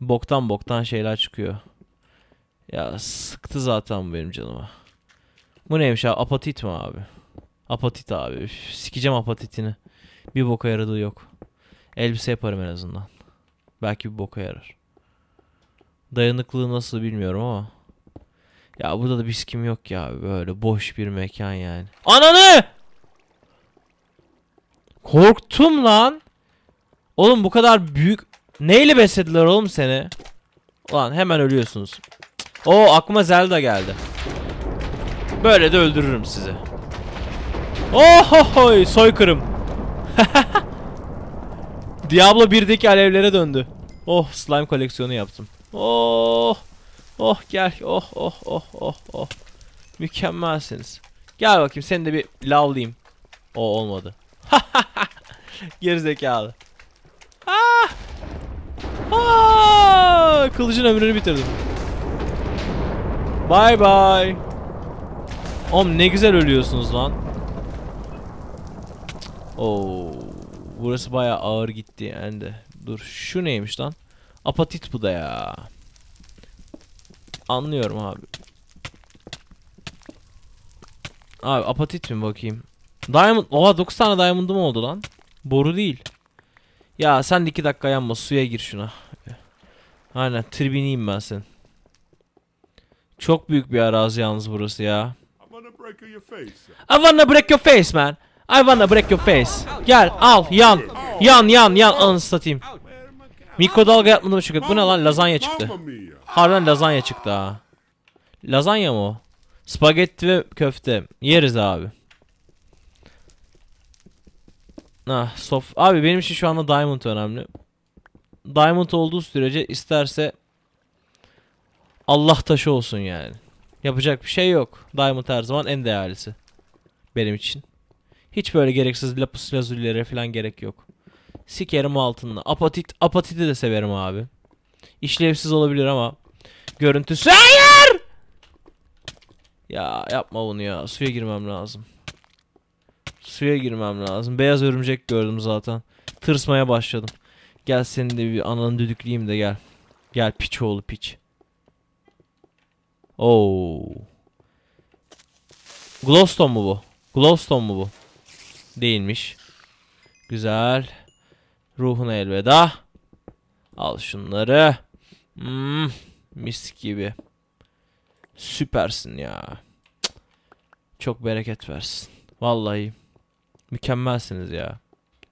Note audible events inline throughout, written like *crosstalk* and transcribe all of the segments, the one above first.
Boktan boktan şeyler çıkıyor. Ya sıktı zaten bu benim canıma. Bu neymiş abi? Apatit mi abi? Apatit abi. Üf, sikeceğim apatitini. Bir boka yaradığı yok. Elbise yaparım en azından. Belki bir boka yarar. Dayanıklığı nasıl bilmiyorum ama. Ya burada da biz kim yok ya böyle boş bir mekan yani. Ananı! Korktum lan. Oğlum bu kadar büyük neyle beslediler oğlum seni? Ulan hemen ölüyorsunuz. O aklıma Zelda geldi. Böyle de öldürürüm sizi. Ohohoy soykırım. *laughs* Diablo 1'deki alevlere döndü. Oh slime koleksiyonu yaptım. Oh. Oh gel. Oh oh oh oh oh. Mükemmelsiniz. Gel bakayım seni de bir lavlayayım. O olmadı. *laughs* Gerizekalı. Ah! Ah! Kılıcın ömrünü bitirdim. Bye bye. Oğlum ne güzel ölüyorsunuz lan. Oo, burası bayağı ağır gitti yani de. Dur şu neymiş lan? Apatit bu da ya. Anlıyorum abi. Abi apatit mi bakayım? Diamond. Oha 9 tane diamond'ım oldu lan. Boru değil. Ya sen de 2 dakika yanma suya gir şuna. Aynen tribiniyim ben sen. Çok büyük bir arazi yalnız burası ya. I wanna break your face man. I wanna break your face. Gel al yan. Yan yan yan anı satayım. Mikrodalga yapmadım çünkü. Bu ne lan lazanya çıktı. Harbiden lazanya çıktı ha. Lazanya mı o? Spagetti ve köfte. Yeriz abi. Ah, sof. Abi benim için şu anda diamond önemli. Diamond olduğu sürece isterse Allah taşı olsun yani. Yapacak bir şey yok. Diamond her zaman en değerlisi. Benim için. Hiç böyle gereksiz lapis lazulilere falan gerek yok. Sikerim altınla. Apatit, apatiti de severim abi. İşlevsiz olabilir ama görüntüsü hayır. Ya yapma bunu ya. Suya girmem lazım. Suya girmem lazım. Beyaz örümcek gördüm zaten. Tırsmaya başladım. Gel seni de bir ananı düdükleyeyim de gel. Gel piç oğlu piç. Oo. Glowstone mu bu? Glowstone mu bu? Değilmiş. Güzel. Ruhuna elveda. Al şunları. Hmm, mis gibi. Süpersin ya. Çok bereket versin. Vallahi mükemmelsiniz ya.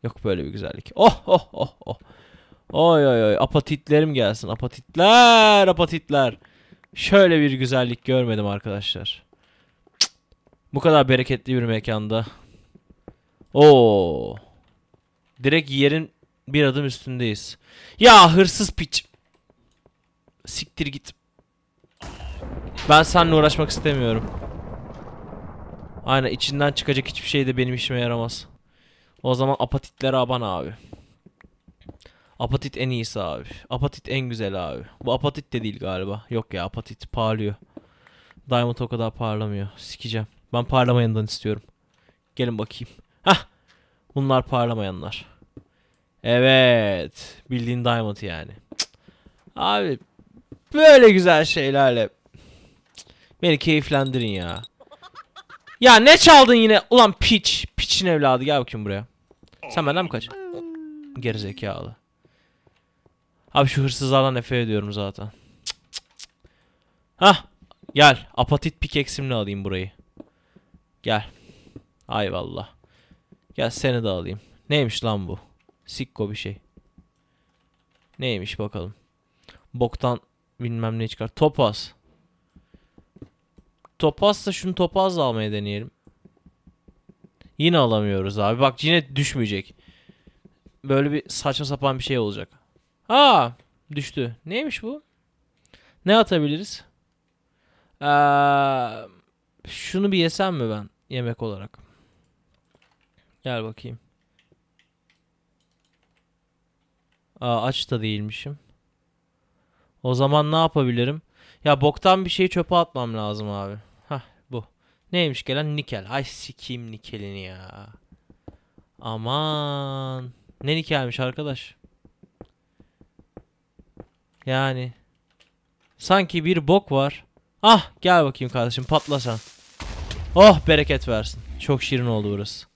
Yok böyle bir güzellik. Oh oh oh oh. Oy oy oy apatitlerim gelsin. Apatitler, apatitler. Şöyle bir güzellik görmedim arkadaşlar. Bu kadar bereketli bir mekanda. Oo. Direkt yerin bir adım üstündeyiz. Ya hırsız piç. Siktir git. Ben seninle uğraşmak istemiyorum. Aynen içinden çıkacak hiçbir şey de benim işime yaramaz. O zaman apatitlere aban abi. Apatit en iyisi abi. Apatit en güzel abi. Bu apatit de değil galiba. Yok ya apatit parlıyor. Diamond o kadar parlamıyor. Sikeceğim. Ben parlamayandan istiyorum. Gelin bakayım. Hah. Bunlar parlamayanlar. Evet. Bildiğin Diamond yani. Cık. Abi böyle güzel şeylerle beni keyiflendirin ya. Ya ne çaldın yine? Ulan piç. Piçin evladı gel bakayım buraya. Sen benden mi kaç? Gerizekalı. Abi şu hırsızlardan nefret ediyorum zaten. Cık, cık, cık. Hah. Gel. Apatit pikeksimle alayım burayı. Gel. Ay vallah. Gel seni de alayım. Neymiş lan bu? Sikko bir şey. Neymiş bakalım. Boktan bilmem ne çıkar. Topaz. Topaz da şunu topazla almaya deneyelim. Yine alamıyoruz abi. Bak yine düşmeyecek. Böyle bir saçma sapan bir şey olacak. Ha, düştü. Neymiş bu? Ne atabiliriz? Ee, şunu bir yesem mi ben yemek olarak? Gel bakayım. Aa, aç da değilmişim. O zaman ne yapabilirim? Ya boktan bir şeyi çöpe atmam lazım abi. Neymiş gelen nikel. Ay sikeyim nikelini ya. Aman. Ne nikelmiş arkadaş? Yani. Sanki bir bok var. Ah gel bakayım kardeşim patla sen. Oh bereket versin. Çok şirin oldu burası.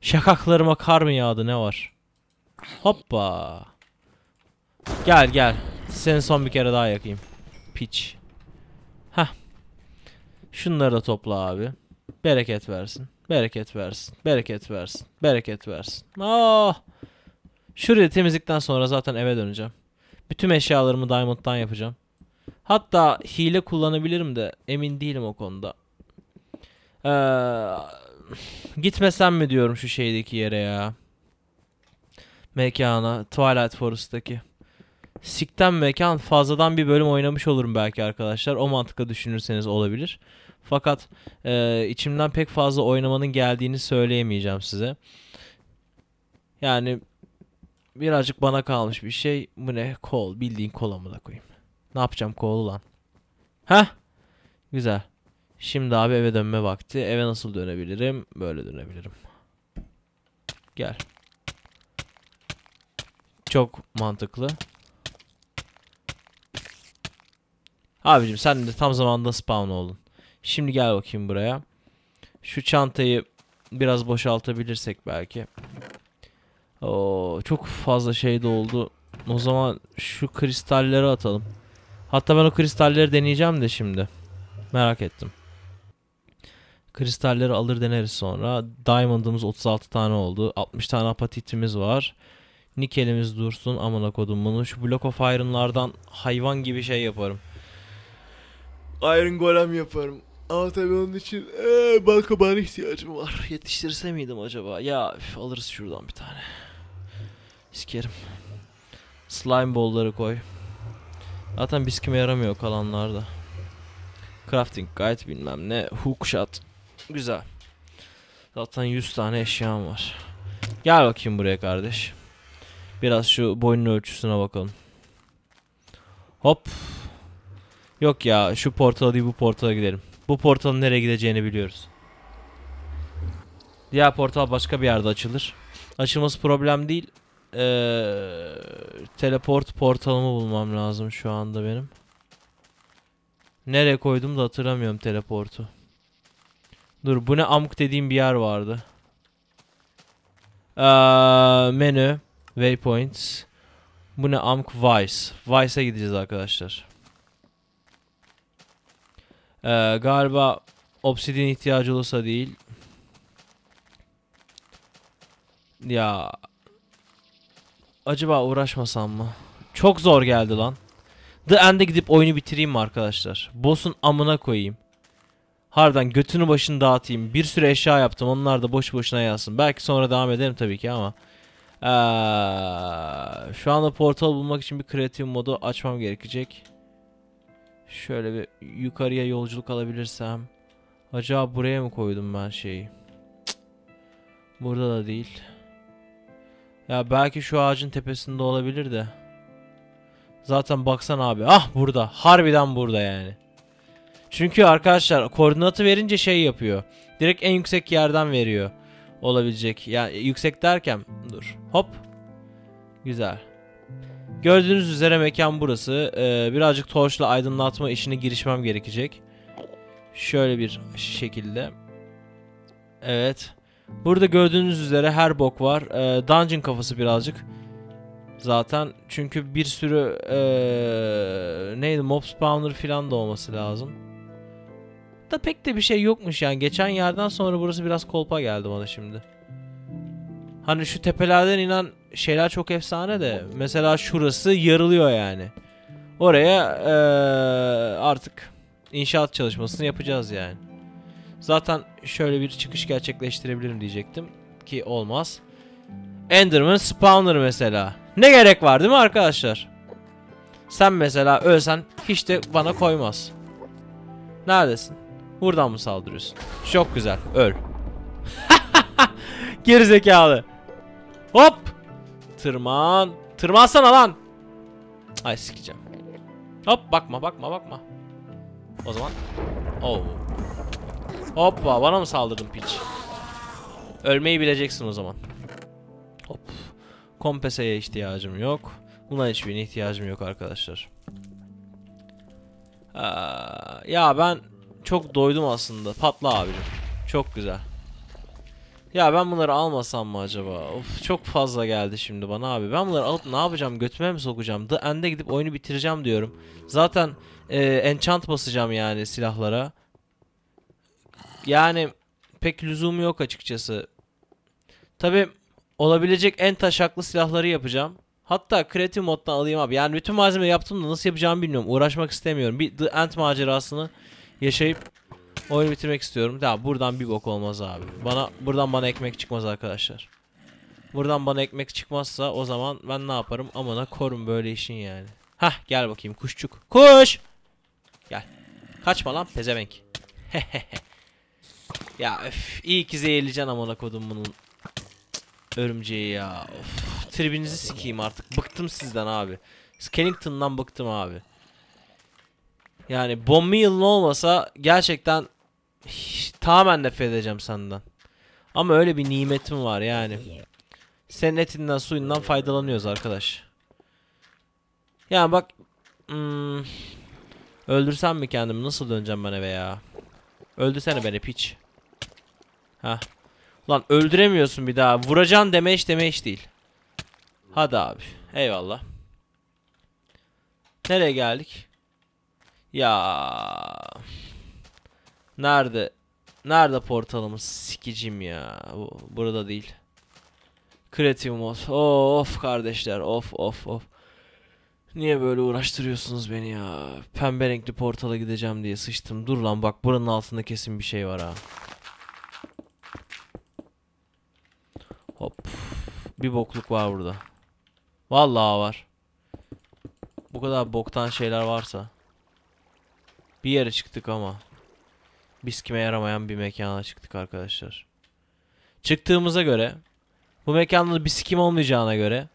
Şakaklarıma kar mı yağdı ne var? Hoppa. Gel gel. Seni son bir kere daha yakayım. Piç. Hah. Şunları da topla abi. Bereket versin. Bereket versin. Bereket versin. Bereket versin. Ah. Şurayı temizlikten sonra zaten eve döneceğim. Bütün eşyalarımı Diamond'dan yapacağım. Hatta hile kullanabilirim de emin değilim o konuda. Ee, gitmesem mi diyorum şu şeydeki yere ya. Mekana. Twilight Forest'taki. Sikten mekan fazladan bir bölüm oynamış olurum belki arkadaşlar. O mantıkla düşünürseniz olabilir. Fakat e, içimden pek fazla oynamanın geldiğini söyleyemeyeceğim size. Yani birazcık bana kalmış bir şey. Bu ne? Kol. Bildiğin kola da koyayım. Ne yapacağım kolu lan? Heh. Güzel. Şimdi abi eve dönme vakti. Eve nasıl dönebilirim? Böyle dönebilirim. Gel. Çok mantıklı. Abicim sen de tam zamanda spawn oldun. Şimdi gel bakayım buraya. Şu çantayı biraz boşaltabilirsek belki. Oo, çok fazla şey de oldu. O zaman şu kristalleri atalım. Hatta ben o kristalleri deneyeceğim de şimdi. Merak ettim. Kristalleri alır deneriz sonra. Diamond'ımız 36 tane oldu. 60 tane apatitimiz var. Nikelimiz dursun. Amına kodum bunu. Şu Block of Iron'lardan hayvan gibi şey yaparım. Iron Golem yaparım. Ama tabii onun için ee, banka bana ihtiyacım var. Yetiştirse miydim acaba? Ya üf, alırız şuradan bir tane. Sikerim. Slime ball'ları koy. Zaten biskime yaramıyor kalanlarda. Crafting guide bilmem ne. Hook shot. Güzel. Zaten 100 tane eşyam var. Gel bakayım buraya kardeş. Biraz şu boyunun ölçüsüne bakalım. Hop. Yok ya şu portala değil bu portala gidelim. Bu portalın nereye gideceğini biliyoruz. Diğer portal başka bir yerde açılır. Açılması problem değil. Ee, teleport portalımı bulmam lazım şu anda benim. Nereye koydum da hatırlamıyorum teleportu. Dur bu ne amk dediğim bir yer vardı. Ee, menü. Waypoints. Bu ne amk Vice. Vice'a gideceğiz arkadaşlar. Ee, galiba obsidian ihtiyacı olursa değil. Ya acaba uğraşmasam mı? Çok zor geldi lan. The End'e gidip oyunu bitireyim mi arkadaşlar? Boss'un amına koyayım. Harbiden götünü başını dağıtayım. Bir sürü eşya yaptım. Onlar da boş boşuna yazsın. Belki sonra devam ederim tabii ki ama. Ee, şu anda portal bulmak için bir kreatif modu açmam gerekecek. Şöyle bir yukarıya yolculuk alabilirsem. Acaba buraya mı koydum ben şeyi? Burada da değil. Ya belki şu ağacın tepesinde olabilir de. Zaten baksan abi. Ah burada. Harbiden burada yani. Çünkü arkadaşlar koordinatı verince şey yapıyor. Direkt en yüksek yerden veriyor. Olabilecek. Yani yüksek derken dur. Hop. Güzel. Gördüğünüz üzere mekan burası. Ee, birazcık torçla aydınlatma işine girişmem gerekecek. Şöyle bir şekilde. Evet. Burada gördüğünüz üzere her bok var. Ee, dungeon kafası birazcık. Zaten çünkü bir sürü ee, neydi mob spawner falan da olması lazım. Da pek de bir şey yokmuş yani. Geçen yerden sonra burası biraz kolpa geldi bana şimdi. Hani şu tepelerden inen şeyler çok efsane de. Mesela şurası yarılıyor yani. Oraya ee, artık inşaat çalışmasını yapacağız yani. Zaten şöyle bir çıkış gerçekleştirebilirim diyecektim. Ki olmaz. Enderman Spawner mesela. Ne gerek var değil mi arkadaşlar? Sen mesela ölsen hiç de bana koymaz. Neredesin? Buradan mı saldırıyorsun? Çok güzel. Öl. *laughs* Gerizekalı. Hop. Tırman. Tırmansana lan. Ay sikeceğim. Hop bakma bakma bakma. O zaman. Oo. Hoppa bana mı saldırdın piç? Ölmeyi bileceksin o zaman. Hop. Kompeseye ihtiyacım yok. Buna hiçbirine ihtiyacım yok arkadaşlar. Aa, ya ben çok doydum aslında. Patla abicim. Çok güzel. Ya ben bunları almasam mı acaba? Of çok fazla geldi şimdi bana abi. Ben bunları alıp ne yapacağım? Götüme mi sokacağım? The End'e gidip oyunu bitireceğim diyorum. Zaten e, enchant basacağım yani silahlara. Yani pek lüzumu yok açıkçası. Tabi olabilecek en taşaklı silahları yapacağım. Hatta kreatif moddan alayım abi. Yani bütün malzeme yaptım da nasıl yapacağımı bilmiyorum. Uğraşmak istemiyorum. Bir The End macerasını yaşayıp oyunu bitirmek istiyorum. Ya buradan bir bok olmaz abi. Bana buradan bana ekmek çıkmaz arkadaşlar. Buradan bana ekmek çıkmazsa o zaman ben ne yaparım? Amına korum böyle işin yani. Hah gel bakayım kuşçuk. Kuş! Gel. Kaçma lan pezevenk. *laughs* ya öf, iyi ki zehirleyeceksin amına kodum bunun. Örümceği ya. Of, tribinizi sikeyim artık. Bıktım sizden abi. Skellington'dan bıktım abi. Yani Bon Meal'ın olmasa gerçekten hiç- tamamen nefret edeceğim senden. Ama öyle bir nimetim var yani. Senin etinden suyundan faydalanıyoruz arkadaş. Yani bak hmm, öldürsem mi kendimi nasıl döneceğim ben eve ya? Öldürsene beni piç. Ha. Lan öldüremiyorsun bir daha. Vuracaksın deme hiç deme hiç değil. Hadi abi. Eyvallah. Nereye geldik? Ya. Nerede? Nerede portalımız? Sikicim ya. Bu, burada değil. Kreatif mod. Of kardeşler. Of of of. Niye böyle uğraştırıyorsunuz beni ya? Pembe renkli portala gideceğim diye sıçtım. Dur lan bak buranın altında kesin bir şey var ha. Hop. Bir bokluk var burada. Vallahi var. Bu kadar boktan şeyler varsa. Bir yere çıktık ama. Biz kime yaramayan bir mekana çıktık arkadaşlar. Çıktığımıza göre. Bu mekanda bir sikim olmayacağına göre.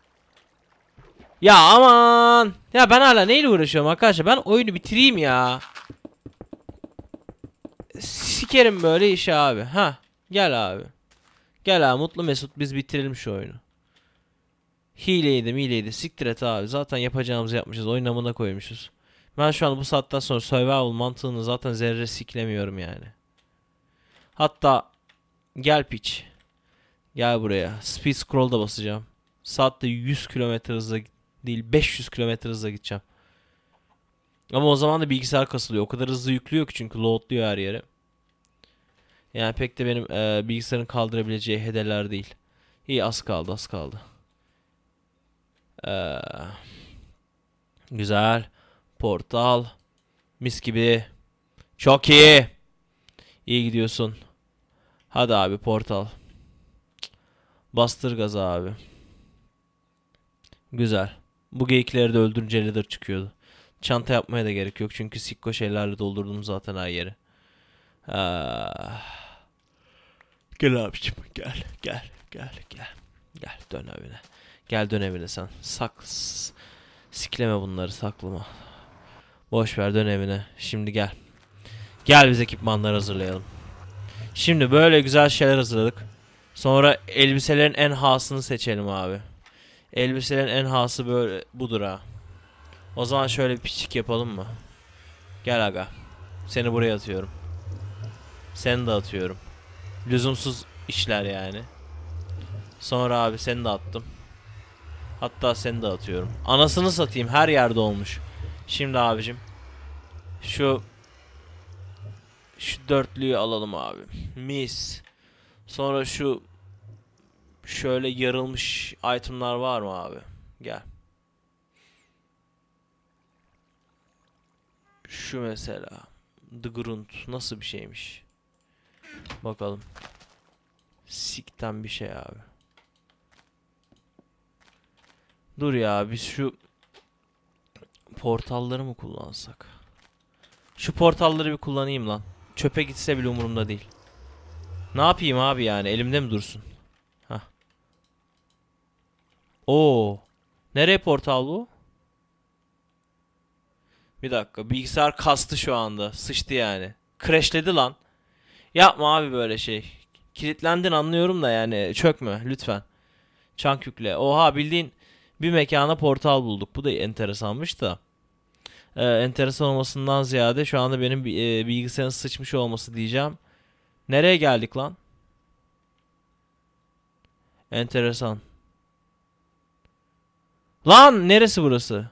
Ya aman. Ya ben hala neyle uğraşıyorum arkadaşlar? Ben oyunu bitireyim ya. Sikerim böyle işi abi. Ha. Gel abi. Gel abi mutlu mesut biz bitirelim şu oyunu. Hileydi mileydi siktir et abi. Zaten yapacağımızı yapmışız. Oyun koymuşuz. Ben şu an bu saatten sonra survival mantığını zaten zerre siklemiyorum yani. Hatta gel piç. Gel buraya. Speed scroll da basacağım. Saatte 100 km hızla değil 500 km hızla gideceğim. Ama o zaman da bilgisayar kasılıyor. O kadar hızlı yüklüyor ki çünkü loadluyor her yere. Yani pek de benim e, bilgisayarın kaldırabileceği hedeler değil. İyi az kaldı az kaldı. Ee, güzel. Portal. Mis gibi. Çok iyi. İyi gidiyorsun. Hadi abi portal. Bastır gazı abi. Güzel. Bu geyikleri de öldürünce leather çıkıyordu. Çanta yapmaya da gerek yok çünkü sikko şeylerle doldurdum zaten her yeri. Ah. Gel abicim gel gel gel gel. Gel dön evine. Gel dön evine sen. Sak sikleme bunları saklama. Boş ver dön evine. Şimdi gel. Gel biz ekipmanlar hazırlayalım. Şimdi böyle güzel şeyler hazırladık. Sonra elbiselerin en hasını seçelim abi. Elbiselerin en hası böyle budur ha. O zaman şöyle bir piçik yapalım mı? Gel aga. Seni buraya atıyorum. Seni de atıyorum. Lüzumsuz işler yani. Sonra abi seni de attım. Hatta seni de atıyorum. Anasını satayım her yerde olmuş. Şimdi abicim. Şu şu dörtlüyü alalım abi. Mis. Sonra şu şöyle yarılmış itemlar var mı abi? Gel. Şu mesela. The Grunt nasıl bir şeymiş? Bakalım. Sikten bir şey abi. Dur ya biz şu portalları mı kullansak? Şu portalları bir kullanayım lan. Çöpe gitse bile umurumda değil. Ne yapayım abi yani elimde mi dursun? Hah. Oo. Nereye portal bu? Bir dakika bilgisayar kastı şu anda. Sıçtı yani. Crashledi lan. Yapma abi böyle şey. Kilitlendin anlıyorum da yani çökme lütfen. Çank yükle. Oha bildiğin Bir mekana portal bulduk. Bu da enteresanmış da. Ee, enteresan olmasından ziyade şu anda benim e, bilgisayarın sıçmış olması diyeceğim. Nereye geldik lan? Enteresan. Lan neresi burası?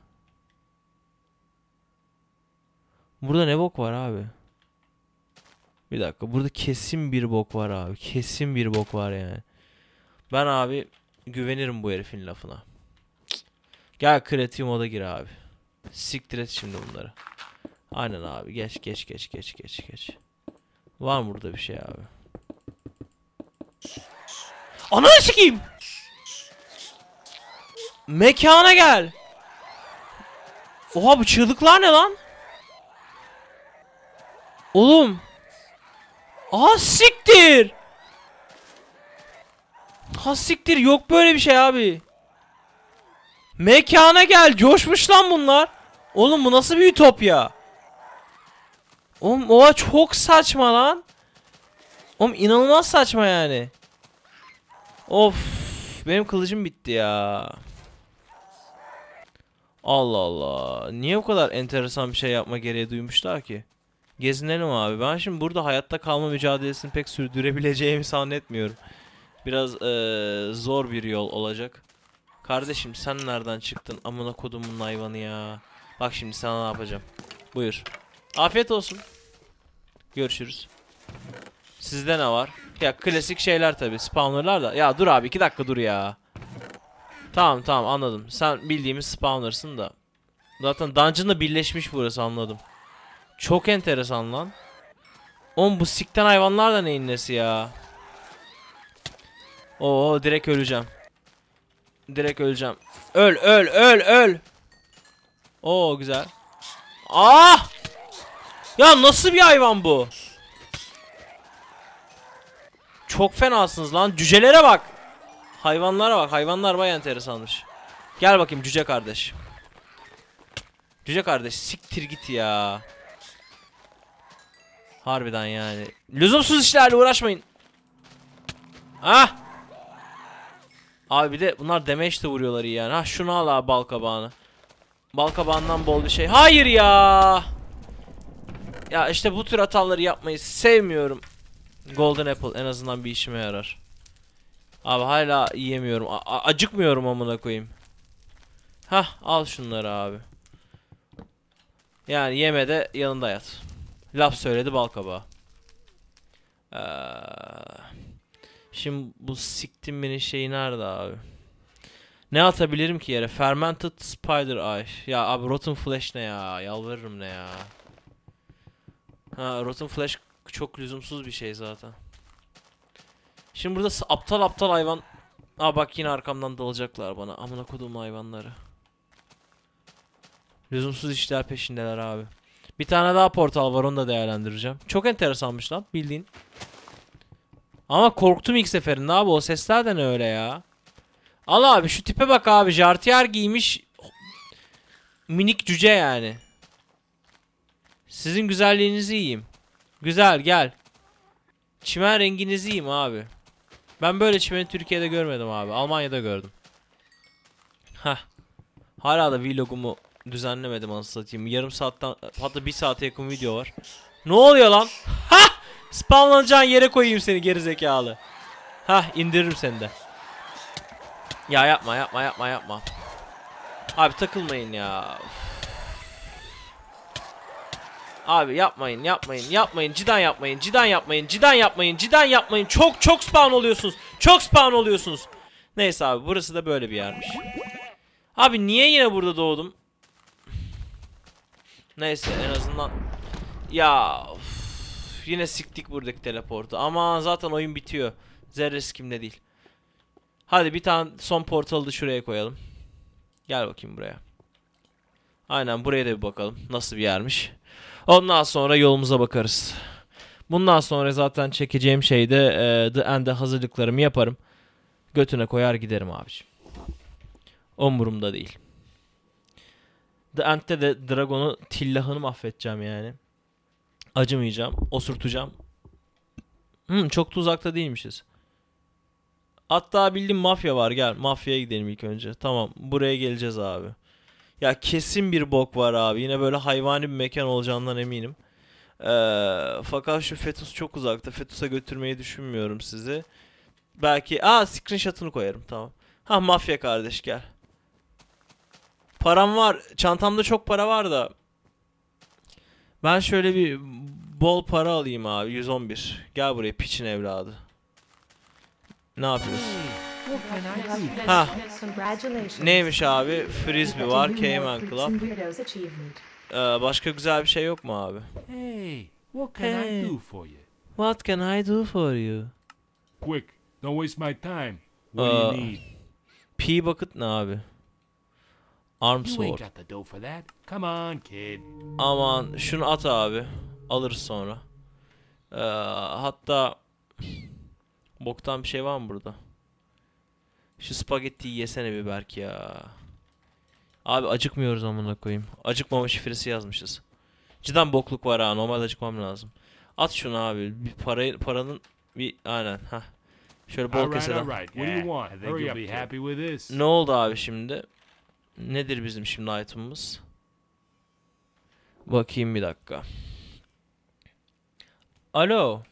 Burada ne bok var abi? Bir dakika burada kesin bir bok var abi. Kesin bir bok var yani. Ben abi güvenirim bu herifin lafına. Gel kreatif moda gir abi. Siktir et şimdi bunları. Aynen abi geç geç geç geç geç geç. Var mı burada bir şey abi? Ananı sikeyim. Mekana gel. Oha bu çığlıklar ne lan? Oğlum. Aha siktir. Ha siktir yok böyle bir şey abi. Mekana gel coşmuş lan bunlar. Oğlum bu nasıl bir ütopya? Oğlum oha çok saçma lan. Oğlum inanılmaz saçma yani. Of benim kılıcım bitti ya. Allah Allah. Niye bu kadar enteresan bir şey yapma gereği duymuşlar ki? Gezinelim abi. Ben şimdi burada hayatta kalma mücadelesini pek sürdürebileceğimi zannetmiyorum. Biraz eee, zor bir yol olacak. Kardeşim sen nereden çıktın? Amına kodumun hayvanı ya. Bak şimdi sana ne yapacağım. Buyur. Afiyet olsun. Görüşürüz. Sizde ne var? Ya klasik şeyler tabi. Spawnerlar da. Ya dur abi iki dakika dur ya. Tamam tamam anladım. Sen bildiğimiz spawnersın da. Zaten dungeon'la birleşmiş burası anladım. Çok enteresan lan. Oğlum bu sikten hayvanlar da neyin nesi ya? Oo direkt öleceğim. Direkt öleceğim. Öl öl öl öl. Oo güzel. Ah! Ya nasıl bir hayvan bu? Çok fenasınız lan. Cücelere bak. Hayvanlara bak. Hayvanlar baya enteresanmış. Gel bakayım cüce kardeş. Cüce kardeş siktir git ya. Harbiden yani. Lüzumsuz işlerle uğraşmayın. Ah! Abi bir de bunlar damage de vuruyorlar iyi yani. Ha şunu al abi bal kabağını. Bal kabağından bol bir şey. Hayır ya. Ya işte bu tür hataları yapmayı sevmiyorum. Golden Apple en azından bir işime yarar. Abi hala yiyemiyorum. A- acıkmıyorum amına koyayım. Hah al şunları abi. Yani yeme de yanında yat. Laf söyledi bal kabağı. Ee, şimdi bu siktim beni şeyi nerede abi? Ne atabilirim ki yere? Fermented Spider Eye. Ya abi Rotten Flesh ne ya? Yalvarırım ne ya? Ha Rotten Flesh çok lüzumsuz bir şey zaten. Şimdi burada aptal aptal hayvan... Aa bak yine arkamdan dalacaklar bana. Amına kodum hayvanları. Lüzumsuz işler peşindeler abi. Bir tane daha portal var onu da değerlendireceğim. Çok enteresanmış lan bildiğin. Ama korktum ilk seferinde abi o sesler de ne öyle ya. Al abi şu tipe bak abi jartiyer giymiş. Minik cüce yani. Sizin güzelliğinizi yiyeyim. Güzel gel. Çimen renginizi yiyeyim abi. Ben böyle çimeni Türkiye'de görmedim abi. Almanya'da gördüm. Hah. Hala da vlogumu düzenlemedim anasını satayım. Yarım saatten hatta bir saate yakın video var. Ne oluyor lan? Ha! Spawnlanacağın yere koyayım seni gerizekalı. Ha indiririm seni de. Ya yapma yapma yapma yapma. Abi takılmayın ya. Abi yapmayın yapmayın yapmayın. Cidden yapmayın cidden yapmayın cidden yapmayın cidden yapmayın. Çok çok spawn oluyorsunuz. Çok spawn oluyorsunuz. Neyse abi burası da böyle bir yermiş. Abi niye yine burada doğdum? Neyse en azından Ya üf, Yine siktik buradaki teleportu. Ama zaten oyun bitiyor. Zerre kimde değil Hadi bir tane son portalı da şuraya koyalım Gel bakayım buraya Aynen buraya da bir bakalım nasıl bir yermiş Ondan sonra yolumuza bakarız. Bundan sonra zaten çekeceğim şeyde e, The End'e hazırlıklarımı yaparım. Götüne koyar giderim abiciğim. Umurumda değil. The End'de de Dragon'u tillahını mahvedeceğim yani. Acımayacağım. Osurtacağım. Hmm, çok da uzakta değilmişiz. Hatta bildiğim mafya var gel. Mafyaya gidelim ilk önce. Tamam buraya geleceğiz abi. Ya kesin bir bok var abi. Yine böyle hayvani bir mekan olacağından eminim. Ee, fakat şu Fetus çok uzakta. Fetus'a götürmeyi düşünmüyorum sizi. Belki... Aa screenshot'ını koyarım tamam. Ha mafya kardeş gel. Param var. Çantamda çok para var da. Ben şöyle bir bol para alayım abi. 111. Gel buraya piçin evladı. Ne do? Ha. Neymiş abi? Frisbee var. Cayman Club. Ee, başka güzel bir şey yok mu abi? Hey, what can Hey. I do for you? What can I do for you? Quick, don't waste my time. What do you need? P bucket ne abi? Arm sword. Come on, kid. Aman şunu at abi. Alırız sonra. Ee, hatta boktan bir şey var mı burada? Şu spagettiyi yesene bir Berk ya. Abi acıkmıyoruz amına koyayım. Acıkmama şifresi yazmışız. Cidden bokluk var ha. Normal acıkmam lazım. At şunu abi. Bir parayı paranın bir aynen ha. Şöyle bol this. Ne oldu abi şimdi? Nedir bizim şimdi item'ımız? Bakayım bir dakika. Alo.